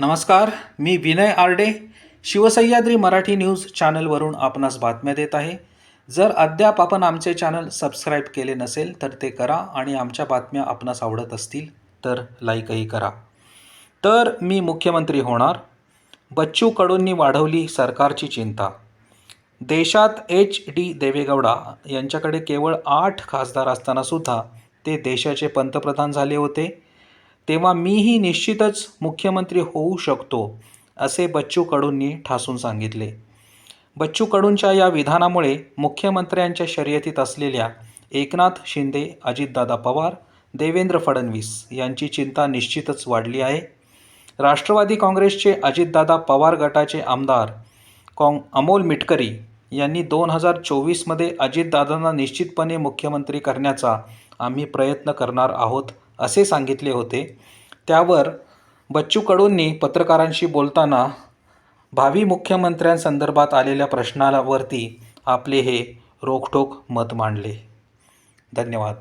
नमस्कार मी विनय आरडे शिवसह्याद्री मराठी न्यूज चॅनलवरून आपणास बातम्या देत आहे. जर अद्याप आपण आमचे चॅनल सबस्क्राईब केले नसेल तर ते करा आणि आमच्या बातम्या आपणास आवडत असतील तर लाईकही करा. तर मी मुख्यमंत्री होणार. बच्चू कडूंनी वाढवली सरकारची चिंता. देशात एच डी देवेगौडा यांच्याकडे केवळ आठ खासदार असतानासुद्धा ते देशाचे पंतप्रधान झाले होते. तेव्हा मीही निश्चितच मुख्यमंत्री होऊ शकतो असे बच्चू कडूंनी ठासून सांगितले. बच्चू कडूंच्या या विधानामुळे मुख्यमंत्र्यांच्या शर्यतीत असलेल्या एकनाथ शिंदे अजितदादा पवार देवेंद्र फडणवीस यांची चिंता निश्चितच वाढली आहे. राष्ट्रवादी काँग्रेसचे अजितदादा पवार गटाचे आमदार काँग अमोल मिटकरी यांनी दोन हजार चोवीसमध्ये अजितदादांना निश्चितपणे मुख्यमंत्री करण्याचा आम्ही प्रयत्न करणार आहोत असे सांगितले होते. त्यावर बच्चू कडूंनी पत्रकारांशी बोलताना भावी मुख्यमंत्र्यांसंदर्भात आलेल्या प्रश्नावरती आपले हे रोखठोक मत मांडले. धन्यवाद.